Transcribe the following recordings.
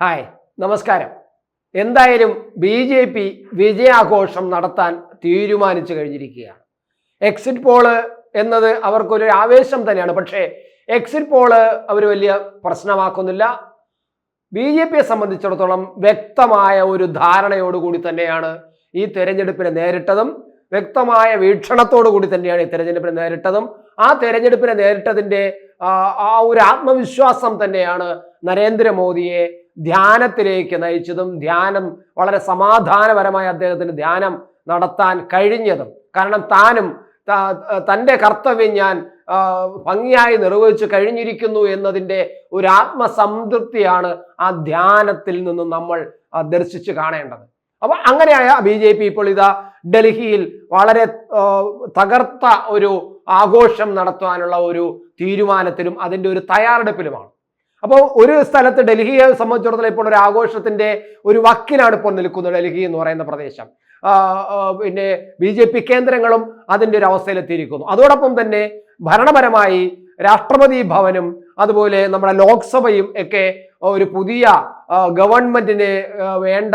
Hi നമസ്കാരം. എന്തായാലും B J P വിജയാഘോഷം നടത്താൻ തീരുമാനിച്ചു കഴിഞ്ഞിരിക്കുകയാണ്. എക്സിറ്റ് പോൾ എന്നത് അവർക്കൊരു ആവേശം തന്നെയാണ്. പക്ഷേ എക്സിറ്റ് പോൾ അവർ വലിയ പ്രശ്നമാക്കുന്നില്ല. ബി ജെ പിയെ സംബന്ധിച്ചിടത്തോളം വ്യക്തമായ ഒരു ധാരണയോടുകൂടി തന്നെയാണ് ഈ തെരഞ്ഞെടുപ്പിനെ നേരിട്ടതും. വ്യക്തമായ വീക്ഷണത്തോടു കൂടി തന്നെയാണ് ഈ തെരഞ്ഞെടുപ്പിനെ നേരിട്ടതും. ആ തെരഞ്ഞെടുപ്പിനെ നേരിട്ടതിന്റെ ആ, ആ ഒരു ആത്മവിശ്വാസം തന്നെയാണ് നരേന്ദ്രമോദിയെ ധ്യാനത്തിലേക്ക് നയിച്ചതും ധ്യാനം വളരെ സമാധാനപരമായി അദ്ദേഹത്തിന് ധ്യാനം നടത്താൻ കഴിഞ്ഞതും. കാരണം താനും തന്റെ കർത്തവ്യം ഞാൻ ഭംഗിയായി നിർവഹിച്ചു കഴിഞ്ഞിരിക്കുന്നു എന്നതിന്റെ ഒരു ആത്മസംതൃപ്തിയാണ് ആ ധ്യാനത്തിൽ നിന്നും നമ്മൾ ദർശിച്ചു കാണേണ്ടത്. അപ്പൊ അങ്ങനെയായ ബി ജെ പി ഇപ്പോൾ ഇതാ ഡൽഹിയിൽ വളരെ തകർത്ത ഒരു ആഘോഷം നടത്താനുള്ള ഒരു തീരുമാനത്തിലും അതിന്റെ ഒരു തയ്യാറെടുപ്പിലുമാണ്. അപ്പോൾ ഒരു സ്ഥലത്ത് ഡൽഹിയെ സംബന്ധിച്ചിടത്തോളം ഇപ്പോൾ ഒരു ആഘോഷത്തിന്റെ ഒരു വക്കിലാണ് ഇപ്പോൾ നിൽക്കുന്നത് ഡൽഹി എന്ന് പറയുന്ന പ്രദേശം. പിന്നെ ബി ജെ പി കേന്ദ്രങ്ങളും അതിന്റെ ഒരു അവസ്ഥയിലെത്തിയിരിക്കുന്നു അതോടൊപ്പം തന്നെ ഭരണപരമായി രാഷ്ട്രപതി ഭവനും അതുപോലെ നമ്മുടെ ലോക്സഭയും ഒക്കെ ഒരു പുതിയ ഗവൺമെന്റിന് വേണ്ട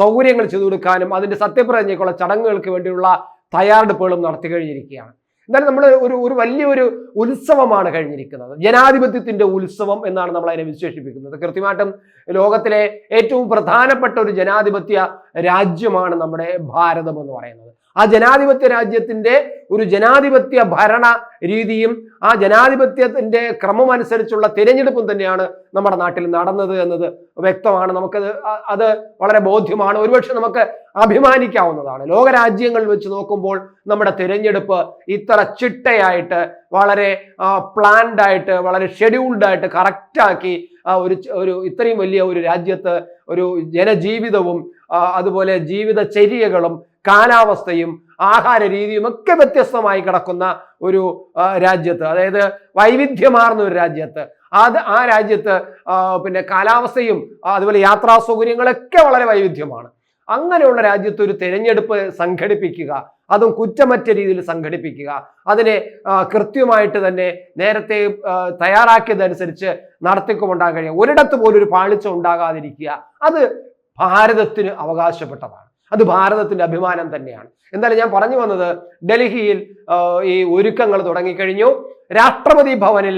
സൗകര്യങ്ങൾ ചെയ്തു കൊടുക്കാനും അതിന്റെ സത്യപ്രതിജ്ഞയ്ക്കുള്ള ചടങ്ങുകൾക്ക് വേണ്ടിയുള്ള തയ്യാറെടുപ്പുകളും നടത്തി കഴിഞ്ഞിരിക്കുകയാണ്. എന്നാലും നമ്മൾ ഒരു ഒരു വലിയൊരു ഉത്സവമാണ് കഴിഞ്ഞിരിക്കുന്നത്. ജനാധിപത്യത്തിന്റെ ഉത്സവം എന്നാണ് നമ്മൾ അതിനെ വിശേഷിപ്പിക്കുന്നത്. കൃത്യമായിട്ടും ലോകത്തിലെ ഏറ്റവും പ്രധാനപ്പെട്ട ഒരു ജനാധിപത്യ രാജ്യമാണ് നമ്മുടെ ഭാരതം എന്ന് പറയുന്നത്. ആ ജനാധിപത്യ രാജ്യത്തിന്റെ ഒരു ജനാധിപത്യ ഭരണ രീതിയും ആ ജനാധിപത്യത്തിന്റെ ക്രമം അനുസരിച്ചുള്ള തിരഞ്ഞെടുപ്പും തന്നെയാണ് നമ്മുടെ നാട്ടിൽ നടന്നത് എന്നത് വ്യക്തമാണ്. നമുക്കത് അത് വളരെ ബോധ്യമാണ്. ഒരുപക്ഷെ നമുക്ക് അഭിമാനിക്കാവുന്നതാണ്. ലോകരാജ്യങ്ങളിൽ വെച്ച് നോക്കുമ്പോൾ നമ്മുടെ തിരഞ്ഞെടുപ്പ് ഇത്ര ചിട്ടയായിട്ട് വളരെ പ്ലാൻഡ് ആയിട്ട് വളരെ ഷെഡ്യൂൾഡ് ആയിട്ട് കറക്റ്റാക്കി ഒരു ഒരു ഇത്രയും വലിയ ഒരു രാജ്യത്ത് ഒരു ജനജീവിതവും അതുപോലെ ജീവിതചര്യകളും കാലാവസ്ഥയും ആഹാര രീതിയും ഒക്കെ വ്യത്യസ്തമായി കിടക്കുന്ന ഒരു രാജ്യത്ത്. അതായത് വൈവിധ്യമാർന്ന ഒരു രാജ്യത്ത്. അത് ആ രാജ്യത്ത് പിന്നെ കാലാവസ്ഥയും അതുപോലെ യാത്രാ സൗകര്യങ്ങളൊക്കെ വളരെ വൈവിധ്യമാണ്. അങ്ങനെയുള്ള രാജ്യത്ത് ഒരു തെരഞ്ഞെടുപ്പ് സംഘടിപ്പിക്കുക അതും കുറ്റമറ്റ രീതിയിൽ സംഘടിപ്പിക്കുക അതിനെ കൃത്യമായിട്ട് തന്നെ നേരത്തെ തയ്യാറാക്കിയതനുസരിച്ച് നടത്തിക്കൊണ്ടാകാൻ കഴിയുക. ഒരിടത്ത് പോലും ഒരു പാളിച്ച ഉണ്ടാകാതിരിക്കുക. അത് ഭാരതത്തിന് അവകാശപ്പെട്ടതാണ്. അത് ഭാരതത്തിന്റെ അഭിമാനം തന്നെയാണ്. എന്തായാലും ഞാൻ പറഞ്ഞു വന്നത് ഡൽഹിയിൽ ഈ ഒരുക്കങ്ങൾ തുടങ്ങിക്കഴിഞ്ഞു. രാഷ്ട്രപതി ഭവനിൽ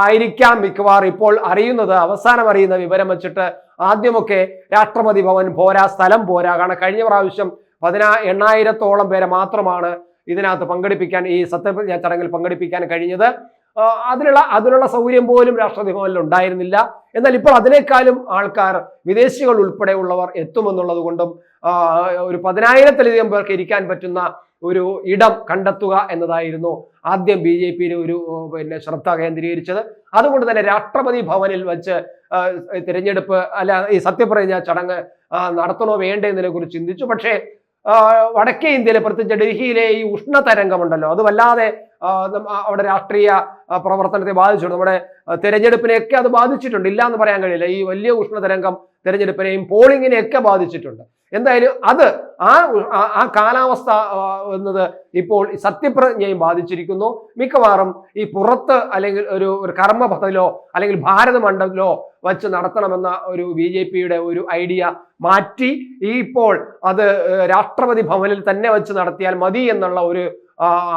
ആയിരിക്കാം മിക്കവാറും. ഇപ്പോൾ അറിയുന്നത് അവസാനം അറിയുന്ന വിവരം വെച്ചിട്ട് ആദ്യമൊക്കെ രാഷ്ട്രപതി ഭവൻ പോരാ സ്ഥലം പോരാ. കാരണം കഴിഞ്ഞ പ്രാവശ്യം പതിനാ എണ്ണായിരത്തോളം പേരെ മാത്രമാണ് ഇതിനകത്ത് പങ്കെടുപ്പിക്കാൻ ഈ സത്യപ്രതിജ്ഞ ചടങ്ങിൽ പങ്കെടുപ്പിക്കാൻ കഴിഞ്ഞത്. അതിനുള്ള അതിനുള്ള സൗകര്യം പോലും രാഷ്ട്രപതി ഭവനിൽ ഉണ്ടായിരുന്നില്ല. എന്നാൽ ഇപ്പോൾ അതിനേക്കാളും ആൾക്കാർ വിദേശികൾ ഉൾപ്പെടെയുള്ളവർ എത്തുമെന്നുള്ളത് കൊണ്ടും ഒരു പതിനായിരത്തിലധികം പേർക്ക് ഇരിക്കാൻ പറ്റുന്ന ഒരു ഇടം കണ്ടെത്തുക എന്നതായിരുന്നു ആദ്യം ബി ജെ പിയിൽ ഒരു പിന്നെ ശ്രദ്ധ കേന്ദ്രീകരിച്ചത്. അതുകൊണ്ട് തന്നെ രാഷ്ട്രപതി ഭവനിൽ വെച്ച് തിരഞ്ഞെടുപ്പ് അല്ല ഈ സത്യപ്രതിജ്ഞ ചടങ്ങ് നടത്തണോ വേണ്ടേ എന്നതിനെ കുറിച്ച് ചിന്തിച്ചു. പക്ഷേ വടക്കേ ഇന്ത്യയിലെ പ്രത്യേകിച്ച് ഡൽഹിയിലെ ഈ ഉഷ്ണ തരംഗമുണ്ടല്ലോ അത് വല്ലാതെ അവിടെ രാഷ്ട്രീയ പ്രവർത്തനത്തെ ബാധിച്ചിട്ടുണ്ട്. നമ്മുടെ തെരഞ്ഞെടുപ്പിനെയൊക്കെ അത് ബാധിച്ചിട്ടുണ്ട്. ഇല്ല എന്ന് പറയാൻ കഴിയില്ല. ഈ വലിയ ഉഷ്ണ തരംഗം തിരഞ്ഞെടുപ്പിനെയും പോളിങ്ങിനെയൊക്കെ ബാധിച്ചിട്ടുണ്ട്. എന്തായാലും അത് ആ ആ- കാലാവസ്ഥ എന്നത് ഇപ്പോൾ സത്യപ്രതിജ്ഞയും ബാധിച്ചിരിക്കുന്നു. മിക്കവാറും ഈ പുറത്ത് അല്ലെങ്കിൽ ഒരു ഒരു കർമ്മപഥത്തിലോ അല്ലെങ്കിൽ ഭാരത മണ്ഡലത്തിലോ വച്ച് നടത്തണമെന്ന ഒരു ബി ജെ പിയുടെ ഒരു ഐഡിയ മാറ്റി ഈ ഇപ്പോൾ അത് രാഷ്ട്രപതി ഭവനിൽ തന്നെ വെച്ച് നടത്തിയാൽ മതി എന്നുള്ള ഒരു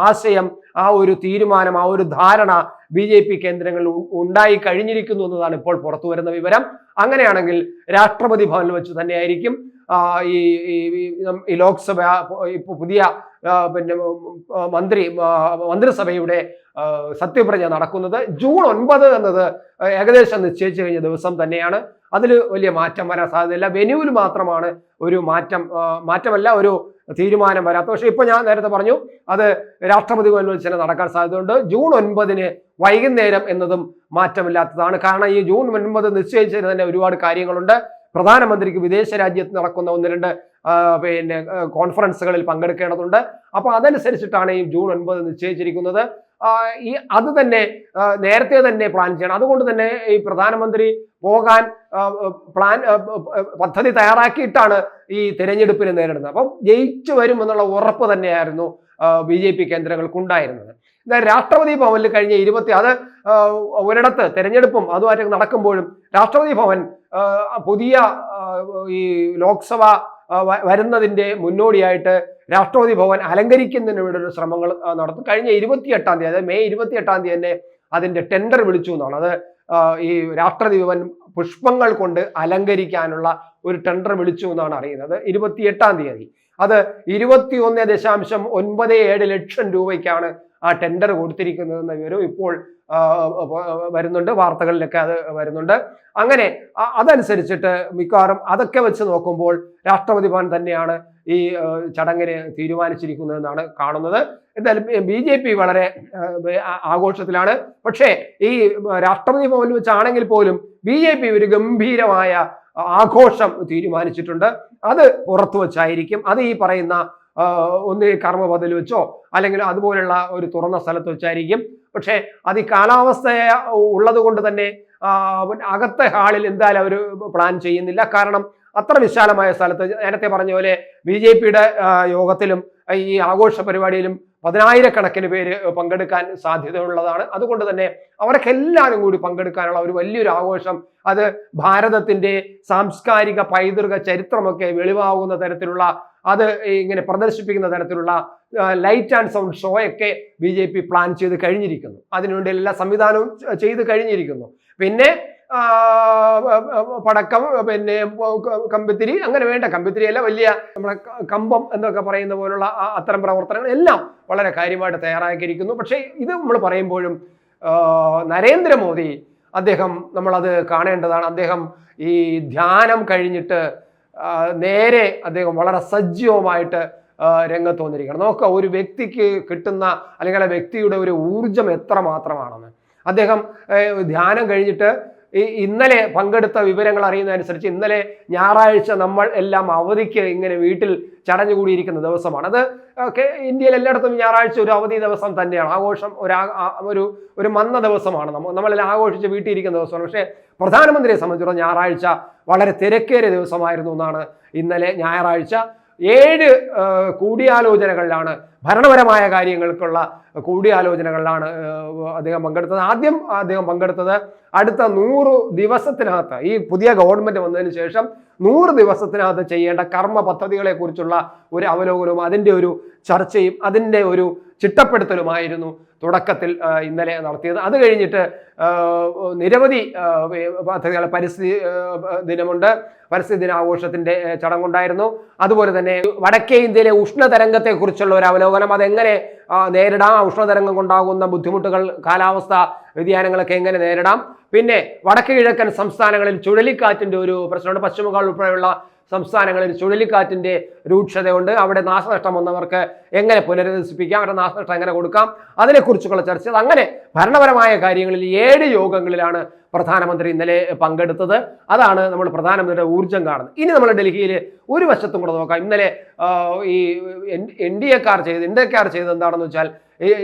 ആശയം ആ ഒരു തീരുമാനം ആ ഒരു ധാരണ ബി ജെ പി കേന്ദ്രങ്ങളിൽ ഉണ്ടായി കഴിഞ്ഞിരിക്കുന്നു എന്നതാണ് ഇപ്പോൾ പുറത്തു വരുന്ന വിവരം. അങ്ങനെയാണെങ്കിൽ രാഷ്ട്രപതി ഭവനിൽ വെച്ച് തന്നെയായിരിക്കും ഈ ഈ- ലോക്സഭ പുതിയ പിന്നെ മന്ത്രി മന്ത്രിസഭയുടെ സത്യപ്രതിജ്ഞ നടക്കുന്നത് ജൂൺ ഒൻപത് എന്നത് ഏകദേശം നിശ്ചയിച്ചു കഴിഞ്ഞ ദിവസം തന്നെയാണ്. അതിൽ വലിയ മാറ്റം വരാൻ സാധ്യതയില്ല. വെന്യൂവിൽ മാത്രമാണ് ഒരു മാറ്റം മാറ്റമല്ല ഒരു തീരുമാനം വരാത്ത പക്ഷേ ഇപ്പോൾ ഞാൻ നേരത്തെ പറഞ്ഞു അത് രാഷ്ട്രപതി തന്നെ നടക്കാൻ സാധ്യതയുണ്ട്. ജൂൺ ഒൻപതിന് വൈകുന്നേരം എന്നതും മാറ്റമില്ലാത്തതാണ്. കാരണം ഈ ജൂൺ ഒൻപത് നിശ്ചയിച്ചതിന് തന്നെ ഒരുപാട് കാര്യങ്ങളുണ്ട്. പ്രധാനമന്ത്രിക്ക് വിദേശ രാജ്യത്ത് നടക്കുന്ന ഒന്ന് രണ്ട് പിന്നെ കോൺഫറൻസുകളിൽ പങ്കെടുക്കേണ്ടതുണ്ട്. അപ്പോൾ അതനുസരിച്ചിട്ടാണ് ഈ ജൂൺ ഒൻപത് നിശ്ചയിച്ചിരിക്കുന്നത്. ഈ അത് തന്നെ നേരത്തെ തന്നെ പ്ലാൻ ചെയ്യണം. അതുകൊണ്ട് തന്നെ ഈ പ്രധാനമന്ത്രി പോകാൻ പ്ലാൻ പദ്ധതി തയ്യാറാക്കിയിട്ടാണ് ഈ തെരഞ്ഞെടുപ്പിനെ നേരിടുന്നത്. അപ്പം ജയിച്ചു വരുമെന്നുള്ള ഉറപ്പ് തന്നെയായിരുന്നു ബി ജെ പി കേന്ദ്രങ്ങൾക്കുണ്ടായിരുന്നത്. രാഷ്ട്രപതി ഭവനിൽ കഴിഞ്ഞ ഇരുപത്തി അത് ഒരിടത്ത് തെരഞ്ഞെടുപ്പും അതുമായിട്ട് നടക്കുമ്പോഴും രാഷ്ട്രപതി ഭവൻ പുതിയ ഈ ലോക്സഭ വരുന്നതിന്റെ മുന്നോടിയായിട്ട് രാഷ്ട്രപതി ഭവൻ അലങ്കരിക്കുന്നതിന് വേണ്ടി ഒരു ശ്രമങ്ങൾ നടത്തും. കഴിഞ്ഞ ഇരുപത്തിയെട്ടാം തീയതി അതായത് മെയ് ഇരുപത്തിയെട്ടാം തീയതി തന്നെ അതിന്റെ ടെൻഡർ വിളിച്ചു എന്നാണ്. അത് ഈ രാഷ്ട്രപതി ഭവൻ പുഷ്പങ്ങൾ കൊണ്ട് അലങ്കരിക്കാനുള്ള ഒരു ടെൻഡർ വിളിച്ചു എന്നാണ് അറിയുന്നത്. ഇരുപത്തിയെട്ടാം തീയതി. അത് ഇരുപത്തി ഒന്ന് ദശാംശം ഒൻപത് ഏഴ് ലക്ഷം രൂപയ്ക്കാണ് ആ ടെൻഡർ കൊടുത്തിരിക്കുന്നതെന്ന വിവരം ഇപ്പോൾ വരുന്നുണ്ട്. വാർത്തകളിലൊക്കെ അത് വരുന്നുണ്ട്. അങ്ങനെ അതനുസരിച്ചിട്ട് മിക്കവാറും അതൊക്കെ വെച്ച് നോക്കുമ്പോൾ രാഷ്ട്രപതി ഭവൻ തന്നെയാണ് ഈ ചടങ്ങിന് തീരുമാനിച്ചിരിക്കുന്നതെന്നാണ് കാണുന്നത്. എന്തായാലും ബി ജെ പി വളരെ ആഘോഷത്തിലാണ്. പക്ഷേ ഈ രാഷ്ട്രപതി ഭവനിൽ വെച്ചാണെങ്കിൽ പോലും ബി ജെ പി ഒരു ഗംഭീരമായ ആഘോഷം തീരുമാനിച്ചിട്ടുണ്ട്. അത് പുറത്തു വച്ചായിരിക്കും. അത് ഈ പറയുന്ന ഒന്ന് കർമ്മപതിൽ വെച്ചോ അല്ലെങ്കിൽ അതുപോലുള്ള ഒരു തുറന്ന സ്ഥലത്ത് വെച്ചായിരിക്കും. പക്ഷേ അത് ഈ കാലാവസ്ഥ ഉള്ളത് കൊണ്ട് തന്നെ അകത്തെ ഹാളിൽ എന്തായാലും അവർ പ്ലാൻ ചെയ്യുന്നില്ല. കാരണം അത്ര വിശാലമായ സ്ഥലത്ത് നേരത്തെ പറഞ്ഞ പോലെ ബി ജെ പിയുടെ യോഗത്തിലും ഈ ആഘോഷ പരിപാടിയിലും പതിനായിരക്കണക്കിന് പേര് പങ്കെടുക്കാൻ സാധ്യതയുള്ളതാണ്. അതുകൊണ്ട് തന്നെ അവർക്ക് എല്ലാവരും കൂടി പങ്കെടുക്കാനുള്ള ഒരു വലിയൊരു ആഘോഷം അത് ഭാരതത്തിന്റെ സാംസ്കാരിക പൈതൃക ചരിത്രമൊക്കെ വെളിവാകുന്ന തരത്തിലുള്ള അത് ഇങ്ങനെ പ്രദർശിപ്പിക്കുന്ന തരത്തിലുള്ള ലൈറ്റ് ആൻഡ് സൗണ്ട് ഷോ ഒക്കെ ബി ജെ പി പ്ലാൻ ചെയ്ത് കഴിഞ്ഞിരിക്കുന്നു. അതിനുവേണ്ടി എല്ലാ സംവിധാനവും ചെയ്ത് കഴിഞ്ഞിരിക്കുന്നു. പിന്നെ പടക്കം പിന്നെ കമ്പിത്തിരി അങ്ങനെ വേണ്ട. കമ്പിത്തിരിയല്ല വലിയ നമ്മുടെ കമ്പം എന്നൊക്കെ പറയുന്ന പോലുള്ള അത്തരം പ്രവർത്തനങ്ങൾ എല്ലാം വളരെ കാര്യമായിട്ട് തയ്യാറാക്കിയിരിക്കുന്നു. പക്ഷേ ഇത് നമ്മൾ പറയുമ്പോഴും നരേന്ദ്രമോദി അദ്ദേഹം നമ്മളത് കാണേണ്ടതാണ്. അദ്ദേഹം ഈ ധ്യാനം കഴിഞ്ഞിട്ട് നേരെ അദ്ദേഹം വളരെ സജീവമായിട്ട് രംഗത്ത് വന്നിരിക്കണം നോക്കുക ഒരു വ്യക്തിക്ക് കിട്ടുന്ന അല്ലെങ്കിൽ ആ വ്യക്തിയുടെ ഒരു ഊർജം എത്ര മാത്രമാണെന്ന് അദ്ദേഹം ധ്യാനം കഴിഞ്ഞിട്ട് ഈ ഇന്നലെ പങ്കെടുത്ത വിവരങ്ങൾ അറിയുന്നതനുസരിച്ച് ഇന്നലെ ഞായറാഴ്ച നമ്മൾ എല്ലാം അവധിക്ക് ഇങ്ങനെ വീട്ടിൽ ചടഞ്ഞു കൂടിയിരിക്കുന്ന ദിവസമാണ്. അത് ഇന്ത്യയിൽ എല്ലായിടത്തും ഞായറാഴ്ച ഒരു അവധി ദിവസം തന്നെയാണ്. ആഘോഷം ഒരു ഒരു ഒരു മന്ന ദിവസമാണ്. നമ്മൾ നമ്മളെല്ലാം ആഘോഷിച്ച് വീട്ടിൽ ഇരിക്കുന്ന ദിവസമാണ്. പക്ഷേ പ്രധാനമന്ത്രിയെ സംബന്ധിച്ചിടത്തോളം ഞായറാഴ്ച വളരെ തിരക്കേറിയ ദിവസമായിരുന്നു എന്നാണ് ഇന്നലെ ഞായറാഴ്ച. ഏഴ് കൂടിയാലോചനകളിലാണ് ഭരണപരമായ കാര്യങ്ങൾക്കുള്ള കൂടിയാലോചനകളിലാണ് അദ്ദേഹം പങ്കെടുത്തത്. ആദ്യം അദ്ദേഹം പങ്കെടുത്തത് അടുത്ത നൂറ് ദിവസത്തിനകത്ത് ഈ പുതിയ ഗവൺമെന്റ് വന്നതിന് ശേഷം നൂറ് ദിവസത്തിനകത്ത് ചെയ്യേണ്ട കർമ്മ പദ്ധതികളെ കുറിച്ചുള്ള ഒരു അവലോകനവും അതിന്റെ ഒരു ചർച്ചയും അതിന്റെ ഒരു ചിട്ടപ്പെടുത്തലുമായിരുന്നു തുടക്കത്തിൽ ഇന്നലെ നടത്തിയത്. അത് കഴിഞ്ഞിട്ട് നിരവധി പദ്ധതികൾ പരിസ്ഥിതി ദിനമുണ്ട്. പരിസ്ഥിതി ദിനാഘോഷത്തിന്റെ ചടങ്ങുണ്ടായിരുന്നു. അതുപോലെ തന്നെ വടക്കേ ഇന്ത്യയിലെ ഉഷ്ണതരംഗത്തെക്കുറിച്ചുള്ള ഒരു അവലോകനം അതെങ്ങനെ ആ, നേരിടാം? ഉഷ്ണതരംഗം കൊണ്ടാകുന്ന ബുദ്ധിമുട്ടുകൾ കാലാവസ്ഥ വ്യതിയാനങ്ങളൊക്കെ എങ്ങനെ നേരിടാം? പിന്നെ വടക്ക് കിഴക്കൻ സംസ്ഥാനങ്ങളിൽ ചുഴലിക്കാറ്റിന്റെ ഒരു പ്രശ്നമുണ്ട്. പശ്ചിമ ബംഗാൾ ഉൾപ്പെടെയുള്ള സംസ്ഥാനങ്ങളിൽ ചുഴലിക്കാറ്റിന്റെ രൂക്ഷതയുണ്ട്. അവിടെ നാശനഷ്ടം വന്നവർക്ക് എങ്ങനെ പുനരധിവസിപ്പിക്കാം? അവരുടെ നാശനഷ്ടം എങ്ങനെ കൊടുക്കാം? അതിനെക്കുറിച്ചുള്ള ചർച്ച. അങ്ങനെ ഭരണപരമായ കാര്യങ്ങളിൽ ഏഴ് യോഗങ്ങളിലാണ് പ്രധാനമന്ത്രി ഇന്നലെ പങ്കെടുത്തത്. അതാണ് നമ്മൾ പ്രധാനമന്ത്രിയുടെ ഊർജം കാണുന്നത്. ഇനി നമ്മൾ ഡൽഹിയിൽ ഒരു വശത്തും കൂടെ നോക്കാം. ഇന്നലെ ഈ എൻ ഡി എക്കാർ ചെയ്ത് ഇന്ത്യക്കാർ ചെയ്തത് എന്താണെന്ന് വെച്ചാൽ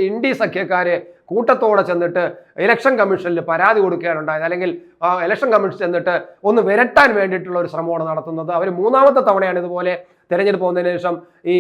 ഈ ഡി സഖ്യക്കാര് കൂട്ടത്തോടെ ചെന്നിട്ട് ഇലക്ഷൻ കമ്മീഷനിൽ പരാതി കൊടുക്കുകയാണുണ്ടായത്. അല്ലെങ്കിൽ ഇലക്ഷൻ കമ്മീഷൻ ചെന്നിട്ട് ഒന്ന് വിരട്ടാൻ വേണ്ടിയിട്ടുള്ള ഒരു ശ്രമമാണ് നടത്തുന്നത്. അവർ മൂന്നാമത്തെ തവണയാണ് ഇതുപോലെ തെരഞ്ഞെടുപ്പ് വന്നതിന് ശേഷം ഈ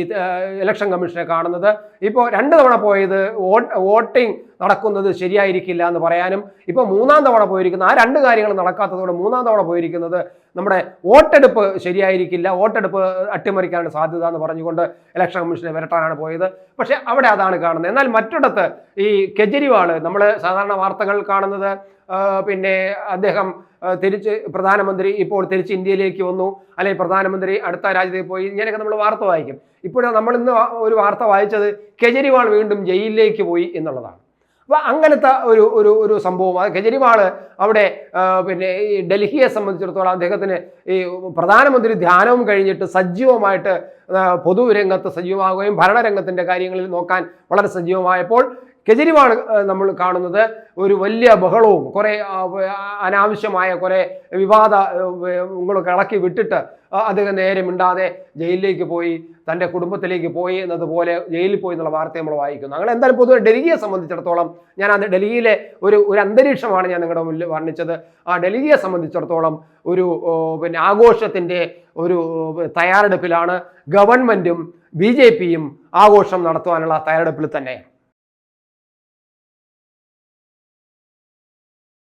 ഇലക്ഷൻ കമ്മീഷനെ കാണുന്നത്. ഇപ്പോൾ രണ്ട് തവണ പോയത് വോട്ട് വോട്ടിംഗ് നടക്കുന്നത് ശരിയായിരിക്കില്ല എന്ന് പറയാനും ഇപ്പോൾ മൂന്നാം തവണ പോയിരിക്കുന്ന ആ രണ്ട് കാര്യങ്ങൾ നടക്കാത്തതോടെ മൂന്നാം തവണ പോയിരിക്കുന്നത് നമ്മുടെ വോട്ടെടുപ്പ് ശരിയായിരിക്കില്ല വോട്ടെടുപ്പ് അട്ടിമറിക്കാനാണ് സാധ്യത എന്ന് പറഞ്ഞുകൊണ്ട് ഇലക്ഷൻ കമ്മീഷനെ വിരട്ടാനാണ് പോയത്. പക്ഷേ അവിടെ അതാണ് കാണുന്നത്. എന്നാൽ മറ്റിടത്ത് ഈ കെജ്രിവാൾ നമ്മൾ സാധാരണ വാർത്തകൾ കാണുന്നത്. പിന്നെ അദ്ദേഹം തിരിച്ച് പ്രധാനമന്ത്രി ഇപ്പോൾ തിരിച്ച് ഇന്ത്യയിലേക്ക് വന്നു. അല്ലെങ്കിൽ പ്രധാനമന്ത്രി അടുത്ത രാജ്യത്തേക്ക് പോയി. ഇങ്ങനെയൊക്കെ നമ്മൾ വാർത്ത വായിക്കും. ഇപ്പോഴും നമ്മൾ ഇന്ന് ഒരു വാർത്ത വായിച്ചത് കെജ്രിവാൾ വീണ്ടും ജയിലിലേക്ക് പോയി എന്നുള്ളതാണ്. അപ്പോൾ അങ്ങനത്തെ ഒരു ഒരു ഒരു സംഭവം. അത് കെജ്രിവാൾ അവിടെ പിന്നെ ഈ ഡൽഹിയെ സംബന്ധിച്ചിടത്തോളം അദ്ദേഹത്തിന് ഈ പ്രധാനമന്ത്രി ധ്യാനവും കഴിഞ്ഞിട്ട് സജീവമായിട്ട് പൊതുരംഗത്ത് സജീവമാകുകയും ഭരണരംഗത്തിന്റെ കാര്യങ്ങളിൽ നോക്കാൻ വളരെ സജീവമായപ്പോൾ കെജ്രിവാൾ നമ്മൾ കാണുന്നത് ഒരു വലിയ ബഹളവും കുറെ അനാവശ്യമായ കുറെ വിവാദ ങ്ങളൊക്കെ ഇളക്കി വിട്ടിട്ട് അദ്ദേഹം നേരെ മിണ്ടാതെ ജയിലിലേക്ക് പോയി തന്റെ കുടുംബത്തിലേക്ക് പോയി എന്നതുപോലെ ജയിലിൽ പോയി എന്നുള്ള വാർത്ത നമ്മൾ വായിക്കുന്നു. അങ്ങനെ എന്തായാലും പൊതുവെ ഡൽഹിയെ സംബന്ധിച്ചിടത്തോളം ഞാൻ അത് ഡൽഹിയിലെ ഒരു ഒരു അന്തരീക്ഷമാണ് ഞാൻ നിങ്ങളുടെ മുന്നിൽ വർണിച്ചത്. ആ ഡൽഹിയെ സംബന്ധിച്ചിടത്തോളം ഒരു പിന്നെ ആഘോഷത്തിന്റെ ഒരു തയ്യാറെടുപ്പിലാണ് ഗവൺമെന്റും ബി ജെ പിയും ആഘോഷം നടത്തുവാനുള്ള തയ്യാറെടുപ്പിൽ തന്നെ.